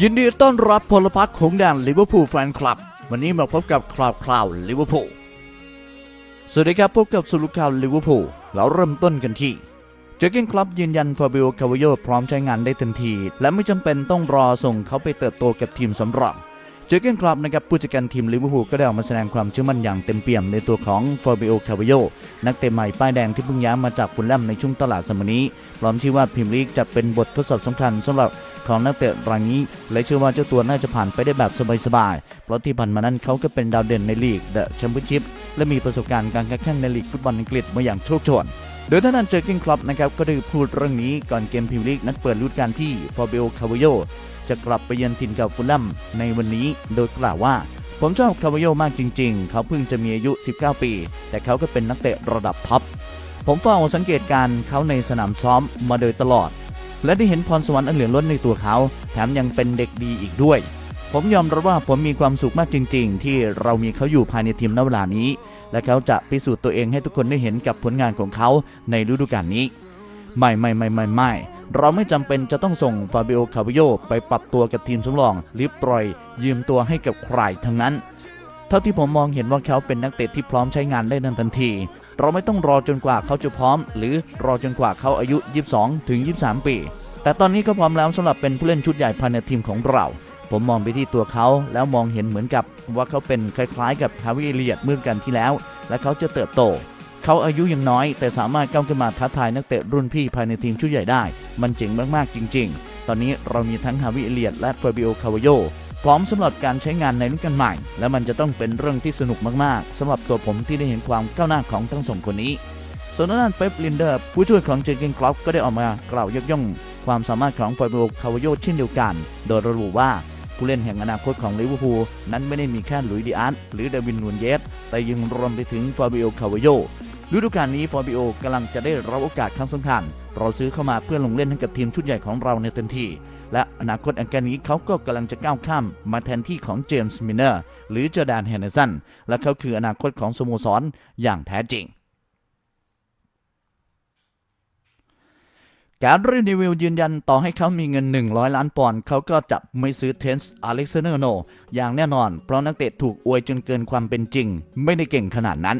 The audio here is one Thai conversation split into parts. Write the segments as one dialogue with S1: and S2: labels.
S1: ยินดีต้อนรับพลพรรคของแดนลิเวอร์พูลแฟนคลับ วันนี้มาพบกับคราวคราวลิเวอร์พูลสวัสดีครับพบกับสรุปข่าวลิเวอร์พูลเราเริ่มต้นกันที่เจอร์เกนคลับยืนยันฟาบิโอคาวโยพร้อมใช้งานได้ทันที และไม่จำเป็นต้องรอส่งเขาไปเติบโตกับทีมสำรอง เจอเกนคลับนะครับผู้จัดการทีมลิเวอร์พูลก็ได้ออกมาแสดงความเชื่อมั่นอย่างเต็มเปี่ยมในตัวของฟาบิโอคาวโยนักเตะใหม่ป้ายแดงที่เพิ่งย้ายมาจากฟุลแลมในช่วงตลาดสมอนี้พร้อมชี้ว่าพรีเมียร์ลีกจะเป็นบททดสอบสำคัญสำหรับของนักเตะรายนี้ และเชื่อว่าเจ้าตัวน่าจะผ่านไปได้แบบสบายๆเพราะที่ผ่านมานั้นเขาก็เป็นดาวเด่นในลีกเดอะแชมเปี้ยนชิพและมีประสบการณ์การแข่งขันในลีกฟุตบอลอังกฤษมาอย่างโชคโชนโดยท่านั่นเจอร์กินคลับนะครับก็ได้พูดเรื่องนี้ก่อนเกมพรีเมียร์ลีกนัดเปิดฤดูกาลที่ฟอร์เบลคา v โย จะกลับไปเยือนถิ่นกับฟูลแลมในวันนี้โดยกล่าวว่า ผมชอบคา v โยมากจริง ๆ เขาเพิ่งจะมีอายุ 19 ปี แต่เขาก็เป็นนักเตะระดับท็อปผมเฝ้าสังเกตการ์เขาในสนามซ้อมมาโดยตลอด และได้เห็นพรสวรรค์อันเหลือล้นในตัวเขา แถมยังเป็นเด็กดีอีกด้วย ผมยอมรับว่าผมมีความสุขมากจริง ๆ ที่เรามีเขาอยู่ภายในทีมณเวลานี้ และเขาจะพิสูจน์ตัวเองให้ทุกคนได้เห็นกับผลงานของเขาในฤดูกาลนี้ ไม่ไม่ไม่ไม่ไม่ เราไม่จำเป็นจะต้องส่งฟาบิโอคาวิโยไปปรับตัวกับทีมสำรองหรือปล่อยยืมตัวให้กับใครทั้งนั้น เท่าที่ผมมองเห็นว่าเขาเป็นนักเตะที่พร้อมใช้งานได้ในทันที เราไม่ต้องรอจนกว่าเขาจะพร้อม หรือรอจนกว่าเขาอายุ 22 ถึง 23 ปี แต่ตอนนี้เขาพร้อมแล้วสำหรับเป็นผู้เล่นชุดใหญ่ภายในทีมของเราผมมองไปที่ตัวเขาแล้วมองเห็นเหมือนกับว่าเขาเป็นคล้ายๆ กับฮาวิเอเลียดเมื่อกันที่แล้ว และเขาจะเติบโต เขาอายุยังน้อย แต่สามารถก้าวขึ้นมาท้าทายนักเตะรุ่นพี่ภายในทีมชุดใหญ่ได้ มันเจ๋งมากๆจริง ๆ ตอนนี้เรามีทั้งฮาวิเอลียดและเฟอร์บิโอคาวโยพร้อมสำหรับการใช้งานในฤดูกาลใหม่ และมันจะต้องเป็นเรื่องที่สนุกมากๆสำหรับตัวผมที่ได้เห็นความก้าวหน้าของทั้งสองคนนี้ส่วนทางด้านเป๊ปลินเดอร์ผู้ช่วยของเจอร์เกนคล็อปก็ได้ออกมากล่าวยกย่องความสามารถของฟาบิโอคาวโยเช่นเดียวกัน โดยระบุว่าผู้เล่นแห่งอนาคตของลิเวอร์พูลนั้นไม่ได้มีแค่ลุยดิอาร์ตหรือเดวินนูนเยสแต่ยังรวมไปถึงฟาบิโอคาวโย ฤดูกาลนี้ฟาบิโอกำลังจะได้รับโอกาสครั้งสำคัญ เราซื้อเข้ามาเพื่อลงเล่นให้กับทีมชุดใหญ่ของเราในทันทีและอนาคตอันใกล้นี้เขาก็กำลังจะก้าวข้ามมาแทนที่ของเจมส์มินเนอร์หรือเจอร์แดนแฮนเดอร์สันและเขาคืออนาคตของสโมสรอย่างแท้จริงการรีนิวิวยืนยันต่อให้เขามีเงิน 100 ล้านปอนด์เขาก็จะไม่ซื้อเทนส์อเล็กซานเดอร์โนอย่างแน่นอน เพราะนักเตะถูกอวยจนเกินความเป็นจริง ไม่ได้เก่งขนาดนั้น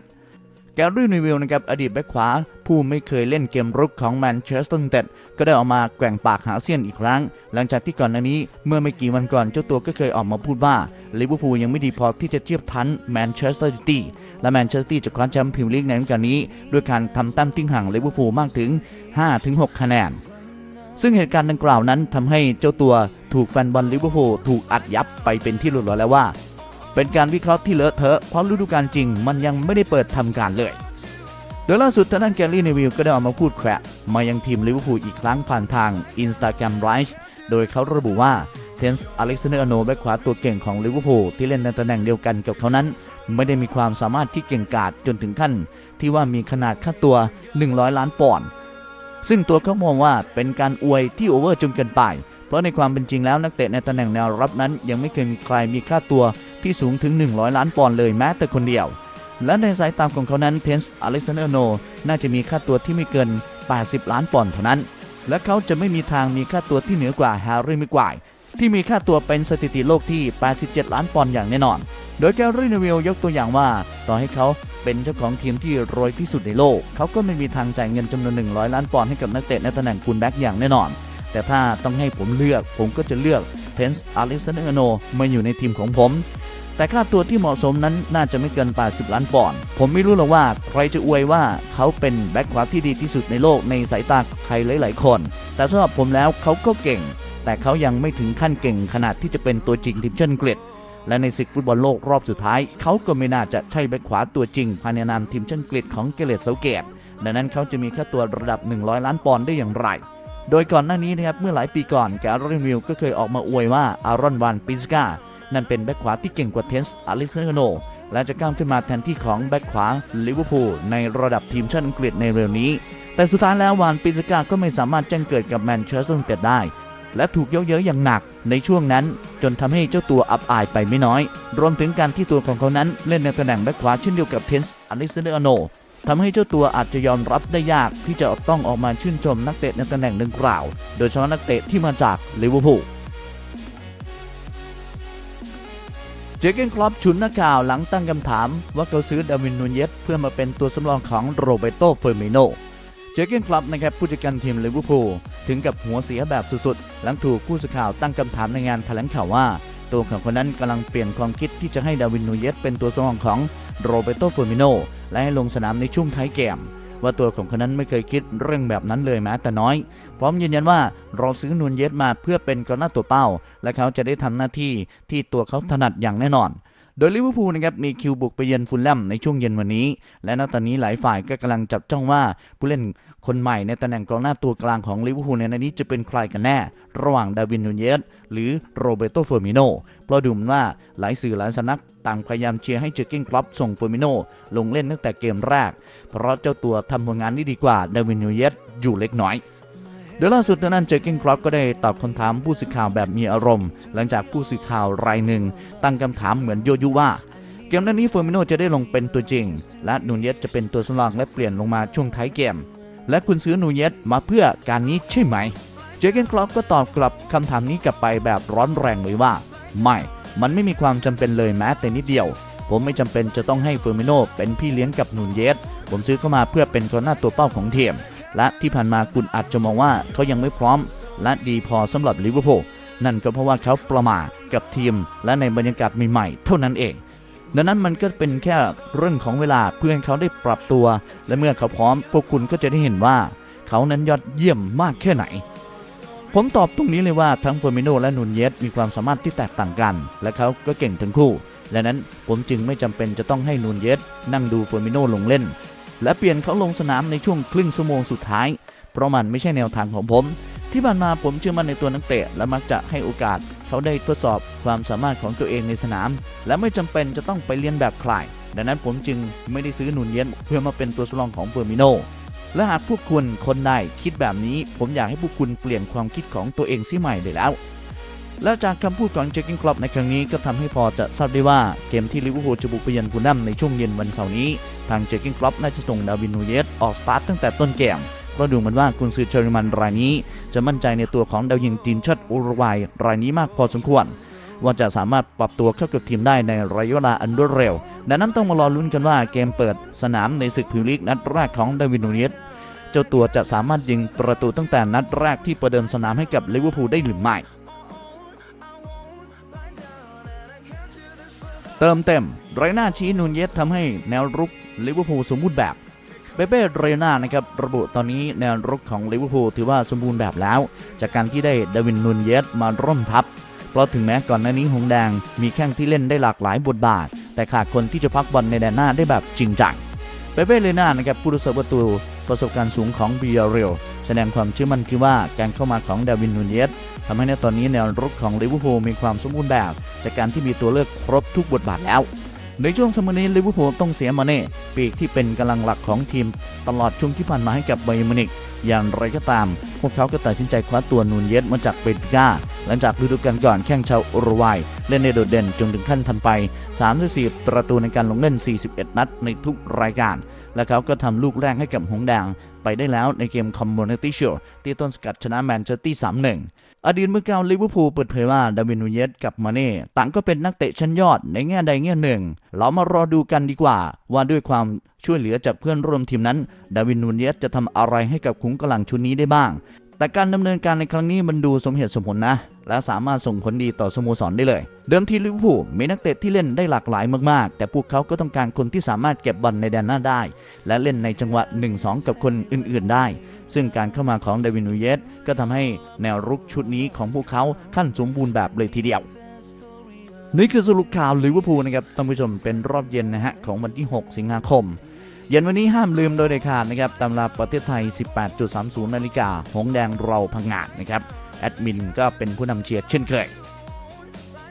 S1: แกรี่นิวิลนะครับอดีตแบ็คขวา ผู้ไม่เคยเล่นเกมรุกของแมนเชสเตอร์ยูไนเต็ดก็ได้ออกมาแกว่งปากหาเซียนอีกครั้ง หลังจากที่ก่อนหน้านี้เมื่อไม่กี่วันก่อนเจ้าตัวก็เคยออกมาพูดว่าลิเวอร์พูลยังไม่ดีพอที่จะเทียบทันแมนเชสเตอร์ซิตี้และแมนเชสเตอร์ซิตี้จะคว้าแชมป์พรีเมียร์ลีกในฤดูกาลนี้ด้วยการทำแต้มทิ้งห่างลิเวอร์พูลมากถึง 5-6 คะแนน ซึ่งเหตุการณ์ดังกล่าวนั้นทำให้เจ้าตัวถูกแฟนบอลลิเวอร์พูลถูกอัดยับไปเป็นที่รียบร้อยแล้วว่า เป็นการวิเคราะห์ที่เลอะเทอะเพราะฤดูกาลจริง มันยังไม่ได้เปิดทำการเลยโดยล่าสุดทางด้านแกลลี่เนวิลก็ได้ออกมาพูดแขวะมายังทีมลิเวอร์พูลอีกครั้งผ่านทาง Instagram r i s e โดยเขาระบุว่าเทนส์อเล็กซานเดอร์อโนแบ็คขวาตัวเก่งของลิเวอร์พูลที่เล่นในตำแหน่งเดียวกันกับเขานั้น ไม่ได้มีความสามารถที่เก่งกาจจนถึงขั้น ที่ว่ามีขนาดค่าตัว 100 ล้านปอนด์ซึ่งตัวเขามองว่าเป็นการอวยที่โอเวอร์จนเกินไป เพราะในความเป็นจริงแล้วนักเตะในตำแหน่งแนวรับนั้น ยังไม่เคยมีใครมีค่าตัว ที่สูงถึง 100 ล้านปอนด์เลยแม้แต่คนเดียว และในสายตาของเขานั้นเทนส์อเล็กซานเดอร์โนน่าจะมีค่าตัวที่ไม่เกิน 80 ล้านปอนด์เท่านั้น และเขาจะไม่มีทางมีค่าตัวที่เหนือกว่าแฮร์รี่มิกวายที่มีค่าตัวเป็นสถิติโลกที่ 87 ล้านปอนด์อย่างแน่นอน โดยแกรี่นวิลยกตัวอย่างว่า ต่อให้เขาเป็นเจ้าของทีมที่รวยที่สุดในโลก เขาก็ไม่มีทางจ่ายเงินจำนวน 100 ล้านปอนด์ให้กับนักเตะในตำแหน่งคุณแบ็กอย่างแน่นอน แต่ถ้าต้องให้ผมเลือก ผมก็จะเลือกเทนส์อเล็กซานเดอร์โนมาอยู่ในทีมของผม แต่ค่าตัวที่เหมาะสมนั้นน่าจะไม่เกิน 80 ล้านปอนด์ผมไม่รู้หรอกว่าใครจะอวยว่าเขาเป็นแบ็คขวาที่ดีที่สุดในโลกในสายตาใครหลาย ๆ คน แต่สำหรับผมแล้วเขาก็เก่ง แต่เขายังไม่ถึงขั้นเก่งขนาดที่จะเป็นตัวจริงทีมชาติอังกฤษและในศึกฟุตบอลโลกรอบสุดท้าย เขาก็ไม่น่าจะใช่แบ็คขวาตัวจริงภายในนามทีมชาติอังกฤษของเกเรตเซาเกตดังนั้นเขาจะมีค่าตัวระดับ 100 ล้านปอนด์ได้อย่างไร โดยก่อนหน้านี้นะครับเมื่อหลายปีก่อนแกรอนวิลก็เคยออกมาอวยว่าอารอนวานปิสกา นั่นเป็นแบ็คขวาที่เก่งกว่าเทนส์อลิสเนโนและจะก้าวขึ้นมาแทนที่ของแบ็คขวาลิเวอร์พูลในระดับทีมชาติอังกฤษในเร็วนี้ แต่สุดท้ายแล้ววานปิสกาก็ไม่สามารถแจ้งเกิดกับแมนเชสเตอร์ยูไนเต็ดได้ และถูกเยอะเย้ยอย่างหนักในช่วงนั้น จนทำให้เจ้าตัวอับอายไปไม่น้อย รวมถึงการที่ตัวของเขานั้นเล่นในตำแหน่งแบ็คขวาเช่นเดียวกับเทนส์อลิสเนโนทำให้เจ้าตัวอาจจะยอมรับได้ยากที่จะต้องออกมาชื่นชมนักเตะในตำแหน่งดังกล่าว โดยเฉพาะนักเตะที่มาจากลิเวอร์พูล จเกนคลอปฉุนนักข่าวหลังตั้งคำถามว่าเขาซื้อดาวินนูเยสเพื่อมาเป็นตัวสำรองของโรเบโตเฟอร์มิโนเจเกนคลับนะครับผู้จัดการทีมลิเวอร์พูลถึงกับหัวเสียแบบสุดๆ หลังถูกผู้สื่อข่าวตั้งคำถามในงานแถลงข่าวว่า ตัวของคนนั้นกำลังเปลี่ยนความคิดที่จะให้ดาวินนูเยสเป็นตัวสำรองของโรเบโตเฟอร์มิโนและให้ลงสนามในช่วงท้ายเกมว่าตัวของคนนั้นไม่เคยคิดเรื่องแบบนั้นเลยแม้แต่น้อย พร้อมยืนยันว่าเราซื้อนูนเยสมาเพื่อเป็นกองหน้าตัวเป้า และเขาจะได้ทำหน้าที่ที่ตัวเขาถนัดอย่างแน่นอนโดยลิเวอร์พูลนะครับมีคิวบุกไปเยือนฟุลแลมในช่วงเย็นวันนี้ และณตอนนี้หลายฝ่ายก็กำลังจับจ้องว่าผู้เล่นคนใหม่ในตำแหน่งกองหน้าตัวกลางของลิเวอร์พูลในนัดนี้จะเป็นใครกันแน่ ระหว่างดาวินนูเยสหรือโรเบโตเฟอร์มิโนเพราะดูเหมือนว่าหลายสื่อหลายสำนักต่างพยายามเชียร์ให้เจอร์เกินคลับส่งเฟอร์มิโนลงเล่นตั้งแต่เกมแรก เพราะเจ้าตัวทำผลงานได้ดีกว่าดาวินนูเยสอยู่เล็กน้อย โดยล่าสุดนั้นเจอเกนคลับก็ได้ตอบคำถามผู้สื่อข่าวแบบมีอารมณ์ หลังจากผู้สื่อข่าวรายหนึ่ง ตั้งคำถามเหมือนโยยุว่า เกมนัดนี้เฟอร์มิโนจะได้ลงเป็นตัวจริง และนูเยสจะเป็นตัวสำรองและเปลี่ยนลงมาช่วงท้ายเกม และคุณซื้อนูเยสมาเพื่อการนี้ใช่ไหม เจอร์เกนคลอปก็ตอบกลับคำถามนี้กลับไปแบบร้อนแรงเลยว่า ไม่ มันไม่มีความจำเป็นเลยแม้แต่นิดเดียวผมไม่จำเป็นจะต้องให้เฟอร์มิโนเป็นพี่เลี้ยงกับนูนเยส ผมซื้อเข้ามาเพื่อเป็นกองหน้าตัวเป้าของทีม และที่ผ่านมาคุณอาจจะมองว่าเขายังไม่พร้อม และดีพอสำหรับลิเวอร์พูลนั่นก็เพราะว่าเขาประมาทกับทีม และในบรรยากาศใหม่ๆ เท่านั้นเอง ดังนั้นมันก็เป็นแค่เรื่องของเวลาเพื่อให้เขาได้ปรับตัว และเมื่อเขาพร้อม พวกคุณก็จะได้เห็นว่า เขานั้นยอดเยี่ยมมากแค่ไหน ผมตอบตรงนี้เลยว่าทั้งเฟอร์มิโนและนูนเยสมีความสามารถที่แตกต่างกัน และเขาก็เก่งทั้งคู่ดังนั้นผมจึงไม่จำเป็นจะต้องให้นูนเยสนั่งดูเฟอร์มิโนลงเล่น และเปลี่ยนเขาลงสนามในช่วงครึ่งชั่วโมงสุดท้าย เพราะมันไม่ใช่แนวทางของผม ที่ผ่านมาผมเชื่อมั่นในตัวนักเตะและมักจะให้โอกาส เขาได้ทดสอบความสามารถของตัวเองในสนาม และไม่จำเป็นจะต้องไปเรียนแบบใครดังนั้นผมจึงไม่ได้ซื้อหนูนเยสเพื่อมาเป็นตัวสำรองของเฟอร์มิโนและหากพวกคุณคนใดคิดแบบนี้ ผมอยากให้พวกคุณเปลี่ยนความคิดของตัวเองซิใหม่เลยแล้ว และจากคำพูดของเจคกินคลับในครั้งนี้ก็ทำให้พอจะทราบได้ว่าเกมที่ลิเวอร์พูลจะบุกไปเยือนฟูลแลมในช่วงเย็นวันเสาร์นี้ ทางเจคกินคลับน่าจะส่งดาวินนูเยสออกสตาร์ทตั้งแต่ต้นเกมเพราะดูเหมือนว่ากุนซือเชอริมันรายนี้ จะมั่นใจในตัวของดาวยิงทีมชาติอุรุกวัยรายนี้มากพอสมควร ว่าจะสามารถปรับตัวเข้ากับทีมได้ในระยะเวลาอันรวดเร็ว ดังนั้นต้องมารอลุ้นกันว่าเกมเปิดสนามในศึกพรีเมียร์ลีกนัดแรกของดาวินนูเยสเจ้าตัวจะสามารถยิงประตูตั้งแต่นัดแรกที่ประเดิมสนามให้กับลิเวอร์พูลได้หรือไม่ เติมเต็มไรน่าชี้นูนเยสทำให้แนวรุกลิเวอร์พูลสมบูรณ์แบบ เบเบ้เรน่านะครับระบุตอนนี้แนวรุกของลิเวอร์พูลถือว่าสมบูรณ์แบบแล้ว จากการที่ได้ดาวินนูนเยสมาร่วมทัพ เพราะถึงแม้ก่อนหน้านี้หงแดงมีแข้งที่เล่นได้หลากหลายบทบาท แต่ขาดคนที่จะพักบอลในแดนหน้าได้แบบจริงจังเปเป้เลน่านะครับผู้รักษาประตูประสบการณ์สูงของบีเรียล แสดงความเชื่อมั่นคือว่าการเข้ามาของดาวินนูเยสทำให้ในตอนนี้แนวรุกของลิเวอร์พูลมีความสมบูรณ์แบบ จากการที่มีตัวเลือกครบทุกบทบาทแล้ว ในช่วงสมัยนี้ลิเวอร์พูลต้องเสียมาเน่ปีกที่เป็นกำลังหลักของทีม ตลอดช่วงที่ผ่านมาให้กับไบย์มินิกอย่างไรก็ตาม พวกเขาก็ตัดสินใจคว้าตัวนูนเยสมาจากเบนฟิก้า หลังจากฤดูกาลก่อนแข่งชาวอุรุกวัยเล่นในโดดเด่นจนถึงขั้นทำไป 34 ประตูในการลงเล่น 41 นัดในทุกรายการ และเขาก็ทำลูกแรกให้กับหงแดง ไปได้แล้วในเกม Community Shield ที่ต้นสกัดชนะแมนเชสเตอร์3-1อดีตมือเกาลิเวอร์พูลเปิดเผยว่าดาวินนูเยสกับมาเน่ต่างก็เป็นนักเตะชั้นยอดในแง่ใดแง่หนึ่ง เรามารอดูกันดีกว่า ว่าด้วยความช่วยเหลือจากเพื่อนร่วมทีมนั้น ดาวินนูเยสจะทำอะไรให้กับขุงกำลังชุดนี้ได้บ้าง แต่การดำเนินการในครั้งนี้มันดูสมเหตุสมผลนะ และสามารถส่งผลดีต่อสโมสรได้เลย เดิมทีลิเวอร์พูลมีนักเตะที่เล่นได้หลากหลายมากๆ แต่พวกเขาก็ต้องการคนที่สามารถเก็บบอลในแดนหน้าได้ และเล่นในจังหวะ 1-2 กับคนอื่นๆได้ ซึ่งการเข้ามาของเดวินนูเยสก็ทำให้แนวรุกชุดนี้ของพวกเขาขั้นสมบูรณ์แบบเลยทีเดียวนี่คือสรุปข่าวลิเวอร์พูลนะครับท่านผู้ชมเป็นรอบเย็นนะฮะของวันที่ 6 สิงหาคม เย็นวันนี้ห้ามลืมโดยเด็ดขาดนะครับตามลาประเทศไทย 18.30 นาฬิกา หงแดงเราพังงาดนะครับ แอดมินก็เป็นผู้นำเชียร์เช่นเคย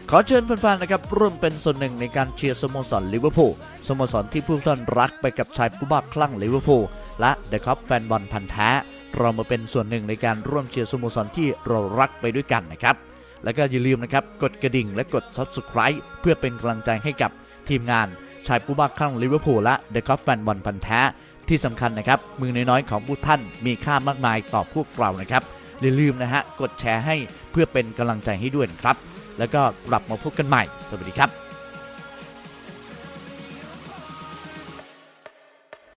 S1: ขอเชิญแฟนๆนะครับร่วมเป็นส่วนหนึ่งในการเชียร์สโมสรลิเวอร์พูลสโมสรที่ผู้ท่านรักไปกับชายผู้บ้าคลั่งลิเวอร์พูลและเดอะครับแฟนบอลพันธ์แท้เรามาเป็นส่วนหนึ่งในการร่วมเชียร์สโมสรที่เรารักไปด้วยกันนะครับ แล้วก็อย่าลืมนะครับกดกระดิ่งและกด Subscribe เพื่อเป็นกำลังใจให้กับทีมงาน ชายผู้บ้าคลั่งลิเวอร์พูลและเดอะคอฟแฟนบอลพันธ์แท้ที่สำคัญนะครับ มือน้อยๆของผู้ท่านมีค่ามากมายต่อพวกเรานะครับอย่าลืมนะฮะกดแชร์ให้เพื่อเป็นกำลังใจให้ด้วยครับ แล้วก็กลับมาพบกันใหม่ สวัสดีครับ